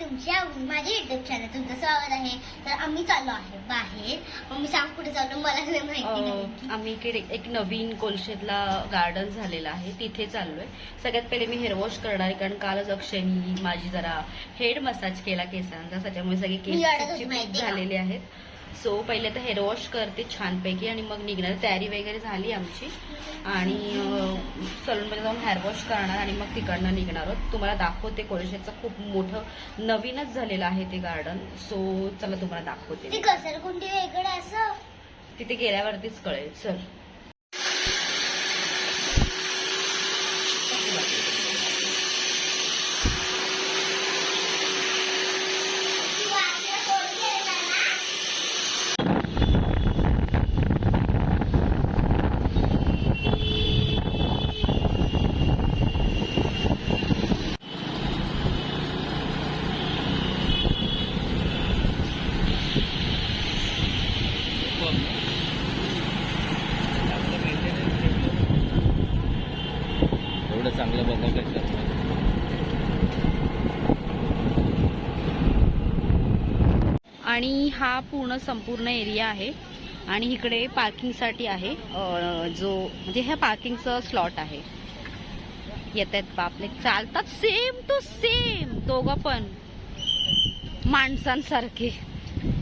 तुमच्या माझ्या YouTube channel तुमचं स्वागत आहे. तर आम्ही चाललो आहे बाहेर. मग मी सांग कुठे चाललो मला काही माहिती नाही. अं, आम्ही इकडे एक नवीन कोलशेतला गार्डन झालेलं आहे. तिथे चाललोय. सगळ्यात पहिले मी हेअर वॉश करणार आहे कारण कालच अक्षयनी माझी जरा हेड मसाज केला केसांचा. त्याच्यामुळे सगळे केस चिपचिप का? झालेले आहेत. सो पहिले तर हेअर वॉश करते छानपैकी आणि मग निघणार. तयारी वगैरे झाली आमची. आणि सलूनमध्ये जाऊन हेअर वॉश करणार आणि मग तिकडनं निघणार आहोत. तुम्हाला दाखवते कोलशेतचं खूप मोठं नवीनच झालेलं आहे ते गार्डन सो चला तुम्हाला दाखवते तिथे गेल्यावरतीच कळेल चल एवढं चांगलं बघा आणि हा पूर्ण संपूर्ण एरिया आहे आणि इकडे पार्किंगसाठी आहे. जो म्हणजे ह्या पार्किंगचं स्लॉट आहे. येत आहेत बापले चालतात सेम टू सेम दोघं पण. माणसांसारखे.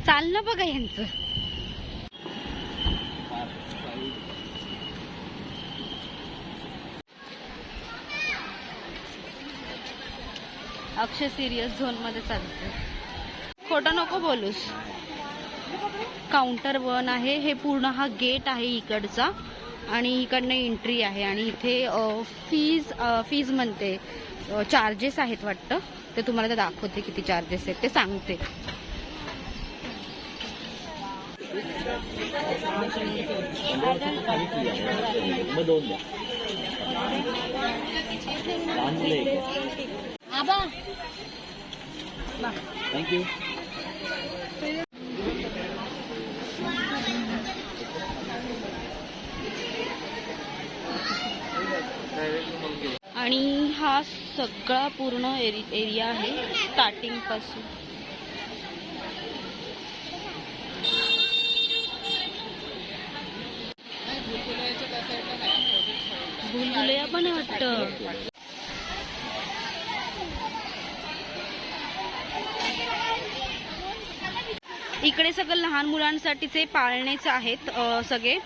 चालणं बघा यांचं. अक्षय सिरियस झोनमध्ये खोटं नको बोलूस. काउंटर वन आहे हे पूर्ण हा गेट आहे इकडचा आणि इकडनं एंट्री आहे आणि इथे फीज फीज म्हणते. चार्जेस आहेत वाटतं. ते तुम्हाला ते दाखवते किती चार्जेस आहेत. ते सांगते. आबा. थँक्यू आणि हा सगळा पूर्ण एरि एरिया आहे स्टार्टिंगपासून. भुलभुलैया पण वाटतं. इकडे सगळं लहान मुलांसाठीचे पाळणेच आहेत सगळे.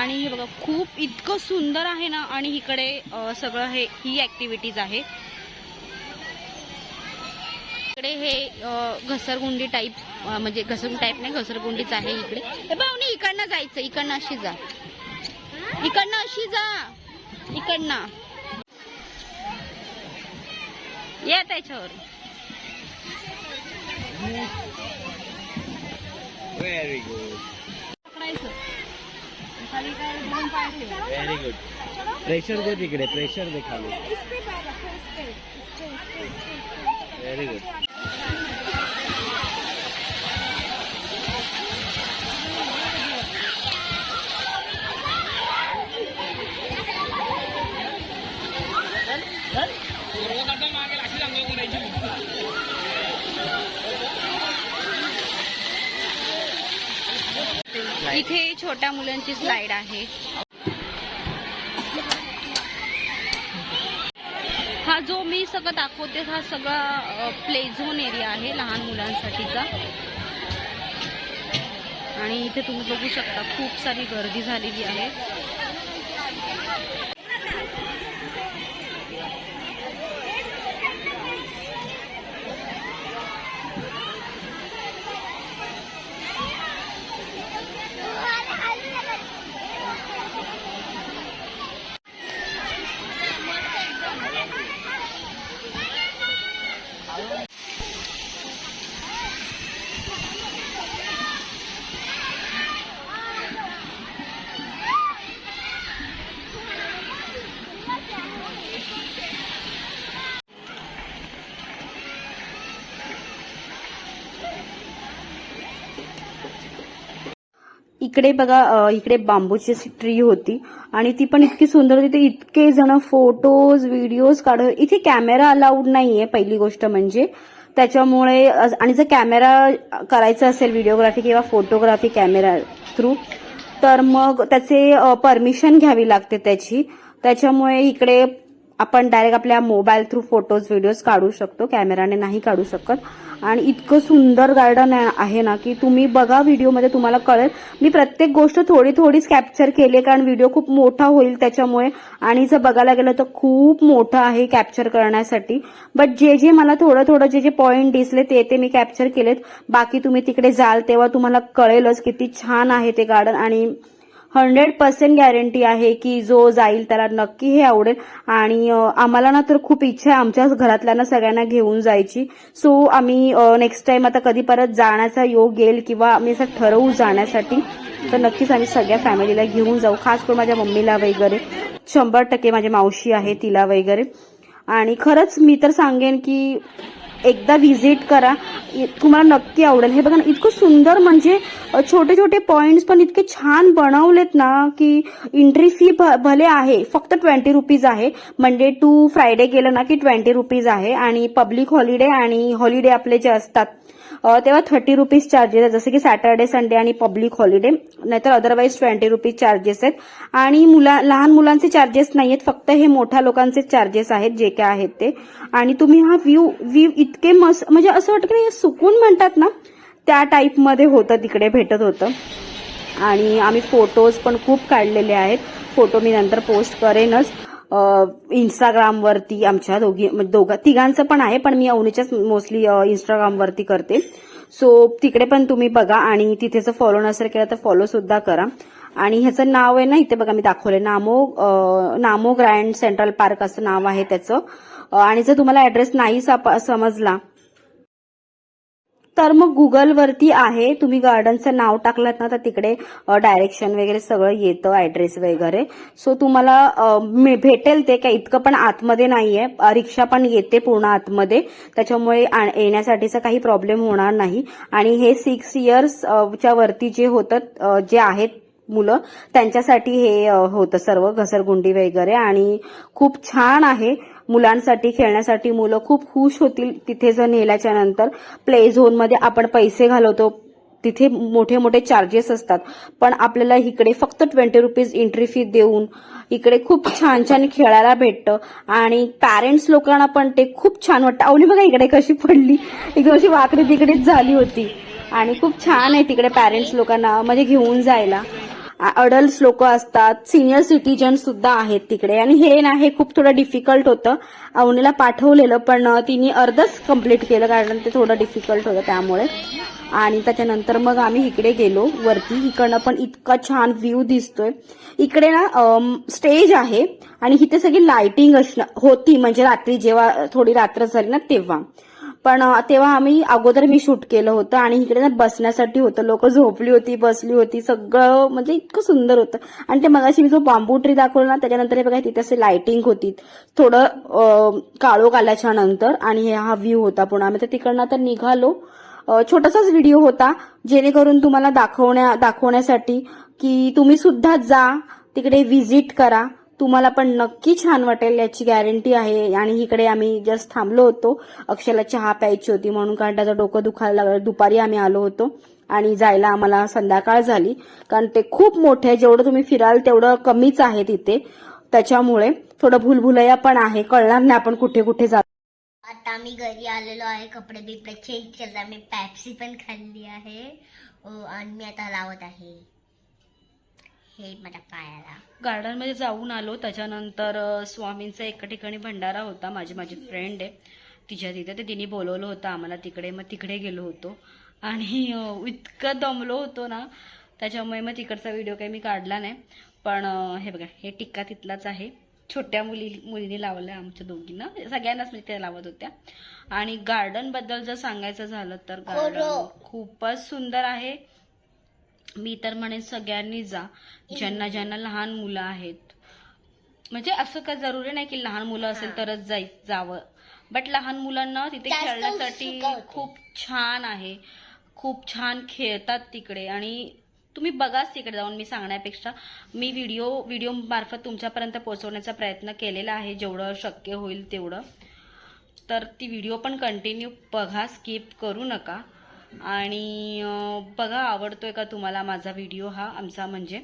आणि हे बघा खूप इतकं सुंदर आहे ना आणि इकडे सगळं हे ही ऍक्टिव्हिटीज आहे. इकडे हे घसरगुंडी टाईप म्हणजे घसरगुंडी टाईप नाही घसरगुंडीच आहे इकडे. हे पाहुणे इकडनं जायचं इकडनं अशी जा. इकडनं अशी जा. इकडनं. या त्याच्यावर. Very good very good pressure दे तिकडे प्रेशर दे खाली. व्हेरी गुड छोट्या मुलांची स्लाइड आहे. हा जो मी सगळं दाखवते हा सगळा प्ले झोन एरिया आहे लहान मुलांसाठीचा. आणि इथे तुम्ही बघू शकता खूप सारी गर्दी झालेली आहे. इकडे बघा इकडे बांबूची ट्री होती. आणि ती पण इतकी सुंदर होती. ते इतके जण फोटोज व्हिडिओज काढ इथे कॅमेरा अलाउड नाहीये पहिली गोष्ट म्हणजे. त्याच्यामुळे आणि जर कॅमेरा करायचा असेल व्हिडिओग्राफी किंवा फोटोग्राफी कॅमेरा थ्रू तर मग त्याचे परमिशन घ्यावी लागते त्याची. त्याच्यामुळे इकडे आपण डायरेक्ट आपल्या मोबाईल थ्रू फोटोज व्हिडिओज काढू शकतो. कॅमेराने नाही काढू शकत. आणि इतकं सुंदर गार्डन आहे ना की तुम्ही बघा व्हिडिओमध्ये तुम्हाला कळेल. मी प्रत्येक गोष्ट थोडी थोडीच कॅप्चर केली आहे कारण व्हिडिओ खूप मोठा होईल त्याच्यामुळे. आणि जर बघायला गेलं तर खूप मोठं आहे कॅप्चर करण्यासाठी. बट जे जे मला थोडं थोडं जे जे पॉईंट दिसले ते ते मी कॅप्चर केलेत. बाकी तुम्ही तिकडे जाल तेव्हा तुम्हाला कळेलच किती छान आहे ते गार्डन आणि हंड्रेड पर्सेंट गॅरंटी आहे की जो जाईल त्याला नक्की हे आवडेल. आणि आम्हाला ना तर खूप इच्छा आहे आमच्या घरातल्यांना सगळ्यांना घेऊन जायची. सो आम्ही नेक्स्ट टाइम आता कधी परत जाण्याचा योग येईल किंवा आम्ही असं ठरवू जाण्यासाठी तर नक्कीच आम्ही सगळ्या फॅमिलीला घेऊन जाऊ. खास करून माझ्या मम्मीला वगैरे. शंभर टक्के माझी मावशी आहे तिला वगैरे. आणि खरंच मी तर सांगेन की एकदा व्हिजिट करा. इ- तुम्हाला नक्की आवडेल. हे बघा ना इतकं सुंदर म्हणजे छोटे छोटे पॉइंट्स पण इतके छान बनवलेत ना की एंट्री फी भले आहे फक्त ट्वेंटी रुपीज आहे. मंडे टू फ्रायडे गेलं ना की ट्वेंटी रुपीज आहे. आणि पब्लिक हॉलिडे आणि हॉलिडे आपले जे असतात तेव्हा थर्टी रुपीज चार्जेस आहेत. जसं की सॅटर्डे संडे आणि पब्लिक हॉलिडे नाहीतर अदरवाईज ट्वेंटी रुपीज चार्जेस आहेत. आणि मुला लहान मुलांचे चार्जेस नाही आहेत फक्त हे मोठ्या लोकांचे चार्जेस आहेत जे काय आहेत ते. आणि तुम्ही हा व्ह्यू व्ह्यू इतके मस्त म्हणजे असं वाटतं की सुकून म्हणतात ना त्या टाईपमध्ये होतं तिकडे भेटत होतं. आणि आम्ही फोटोज पण खूप काढलेले आहेत. फोटो मी नंतर पोस्ट करेनच. इंस्टाग्रामवरती आमच्या दोघी दोघा दोघं तिघांचं पण आहे पण मी अवनीच्याच मोस्टली इंस्टाग्रामवरती करते. सो तिकडे पण तुम्ही बघा आणि तिथे जर फॉलो नसेल केलं तर फॉलो सुद्धा करा. आणि ह्याचं नाव आहे ना इथे बघा मी दाखवले नामो नामो ग्रँड सेंट्रल पार्क असं नाव आहे त्याचं. आणि जर तुम्हाला ऍड्रेस नाही समजला तर मग गुगलवरती आहे. तुम्ही गार्डनचं नाव टाकलात ना तर तिकडे डायरेक्शन वगैरे सगळं येतं ऍड्रेस वगैरे. सो तुम्हाला भेटेल ते काय इतकं पण आतमध्ये नाहीये. रिक्षा पण येते पूर्ण आतमध्ये. त्याच्यामुळे येण्यासाठीचा काही प्रॉब्लेम होणार नाही. आणि हे सिक्स इयर्स च्या वरती जे होतं जे आहेत मुलं त्यांच्यासाठी हे होतं सर्व घसरगुंडी वगैरे. आणि खूप छान आहे. मुलांसाठी खेळण्यासाठी मुलं खूप खुश होतील तिथे जर नेल्याच्या नंतर. प्ले झोनमध्ये आपण पैसे घालवतो तिथे मोठे मोठे चार्जेस असतात. पण आपल्याला इकडे फक्त ट्वेंटी रुपीज एंट्री फी देऊन इकडे खूप छान छान खेळायला भेटतं. आणि पॅरेंट्स लोकांना पण ते खूप छान वाटतं. अवली बघा इकडे कशी पडली. इकडे अशी वाकडी तिकडेच झाली होती. आणि खूप छान आहे तिकडे पॅरेंट्स लोकांना म्हणजे घेऊन जायला. अडल्ट लोक असतात सिनियर सिटीजन सुद्धा आहेत तिकडे. आणि हे ना हे खूप थोडं डिफिकल्ट होतं. अवनीला पाठवलेलं पण तिने अर्धच कंप्लीट केलं कारण ते थोडं डिफिकल्ट होतं त्यामुळे. आणि त्याच्यानंतर मग आम्ही इकडे गेलो वरती. इकडनं पण इतका छान व्ह्यू दिसतोय. इकडे ना स्टेज आहे. आणि इथे सगळी लाइटिंग असणं होती. म्हणजे रात्री जेव्हा थोडी रात्र झाली ना तेव्हा. पण तेव्हा आम्ही अगोदर मी शूट केलं होतं आणि इकडे ना बसण्यासाठी होतं. लोक झोपली होती बसली होती. सगळं म्हणजे इतकं सुंदर होतं. आणि ते मगाशी मी जो बांबू ट्री दाखवला ना त्याच्यानंतर हे बघा तिथे असे लाइटिंग होती. थोडं काळोख आल्याच्यानंतर आणि हे हा व्ह्यू होता पुन्हा. आम्ही तर तिकडनं तर निघालो. छोटासाच व्हिडिओ होता जेणेकरून तुम्हाला दाखवण्या दाखवण्यासाठी की तुम्ही सुद्धा जा तिकडे व्हिजिट करा. तुम्हाला पण नक्की छान वाटेल याची गॅरंटी आहे. आणि इकडे आम्ही जस्ट थांबलो होतो. अक्षयला चहा प्यायची होती म्हणून कारण त्याचं डोकं दुखायला लागलं. दुपारी आम्ही आलो होतो. आणि जायला आम्हाला संध्याकाळ झाली. कारण ते खूप मोठे आहे. जेवढं तुम्ही फिराल तेवढं कमीच आहे तिथे. त्याच्यामुळे थोडं भुलभुलया पण आहे. कळणार नाही आपण कुठे कुठे जातो. आता मी घरी आलेलो आहे. कपडे बिपडे चेंज केला. मी पॅप्सी पण खाल्ली आहे. हो, आणि मी आता लावत आहे. हे माझ्या पायाला गार्डनमध्ये जाऊन आलो. त्याच्यानंतर स्वामींचा एका ठिकाणी भंडारा होता. माझी माझी फ्रेंड आहे. तिच्या तिथे ते तिने बोलवलं होतं आम्हाला तिकडे. मग तिकडे गेलो होतो. आणि इतकं दमलो होतो ना. त्याच्यामुळे मग तिकडचा व्हिडिओ काही मी काढला नाही. पण हे बघा हे टिक्का तिथलाच आहे. छोट्या मुली मुलीने लावलं आमच्या दोघींना. सगळ्यांनाच मी ते लावत होत्या. आणि गार्डनबद्दल जर सांगायचं झालं तर गार्डन. खूपच सुंदर आहे. मी तर म्हणेन सगळ्यांनी जा ज्यांना ज्यांना लहान मुलं आहेत. म्हणजे असं का जरुरी नाही की लहान मुलं असेल. तरच जाय जावं. बट लहान मुलांना तिथे जास्त खेळण्यासाठी उत्सुकता होते. खूप छान आहे. खूप छान खेळतात तिकडे. आणि तुम्ही बघाच तिकडे जाऊन मी सांगण्यापेक्षा मी व्हिडिओ व्हिडिओ मार्फत तुमच्यापर्यंत पोहोचवण्याचा प्रयत्न केलेला आहे. जेवढं शक्य होईल तेवढं. तर ती व्हिडिओ पण कंटिन्यू बघा स्किप करू नका. आणि बघा आवडतोय का तुम्हाला माझा व्हिडिओ हा आमचा म्हणजे?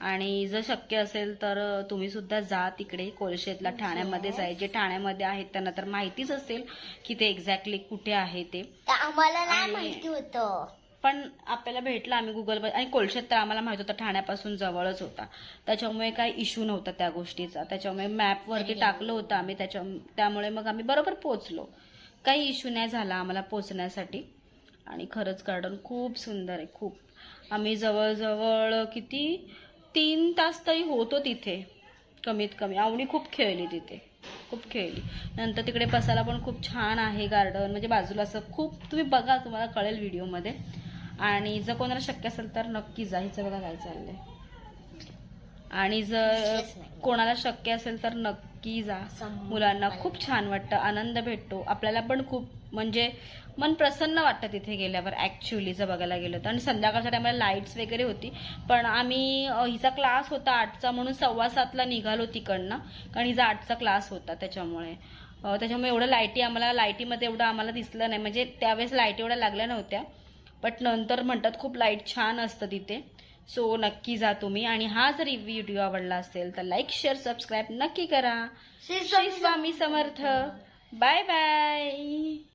आणि जर शक्य असेल तर अं, तुम्ही सुद्धा जा तिकडे कोलशेतला ठाण्यामध्येच आहे जे ठाण्यामध्ये आहेत त्यांना तर माहितीच असेल की ते एक्झॅक्टली कुठे आहे ते. आम्हाला नाही माहिती होतं. पण आपल्याला भेटलं आम्ही गुगलवर आणि कोलशेत तर आम्हाला माहीत होतं ठाण्यापासून जवळच होता. त्याच्यामुळे काही इश्यू नव्हता त्या गोष्टीचा. त्याच्यामुळे मॅपवरती टाकलं होतं आम्ही. त्याच्या त्यामुळे मग आम्ही बरोबर पोचलो काही इश्यू नाही झाला आम्हाला पोचण्यासाठी आणि खरंच गार्डन खूप सुंदर आहे खूप. आम्ही जवळजवळ किती तीन तास तरी होतो तिथे कमीत कमी आवडी खूप खेळली तिथे खूप खेळली. नंतर तिकडे बसायला पण खूप छान आहे गार्डन म्हणजे बाजूला असं खूप तुम्ही बघा तुम्हाला कळेल व्हिडिओमध्ये आणि जर कोणाला शक्य असेल तर नक्की जा हिचं बघा काय चाललंय. आणि जर. कोणाला शक्य असेल तर नक्की जा. मुलांना खूप छान वाटतं आनंद भेटतो. आपल्याला पण खूप म्हणजे मन प्रसन्न वाटतं तिथे गेल्यावर ॲक्च्युली जर बघायला गेलं तर. आणि संध्याकाळच्या टायमाला लाईट्स वगैरे होती. पण आम्ही हिचा क्लास होता आठचा म्हणून सव्वा सातला निघालो तिकडनं. कारण हिचा आठचा क्लास होता त्याच्यामुळे. त्याच्यामुळे एवढं लाईटी आम्हाला लाईटीमध्ये एवढं आम्हाला दिसलं नाही. म्हणजे त्यावेळेस लाईटी एवढ्या लागल्या नव्हत्या. बट नंतर म्हणतात खूप लाइट छान असतं तिथे. सो नक्की जा तुम्ही. आणि हा जर व्हिडिओ आवडला असेल तर लाईक शेअर सबस्क्राईब नक्की करा. श्री स्वामी समर्थ. Bye bye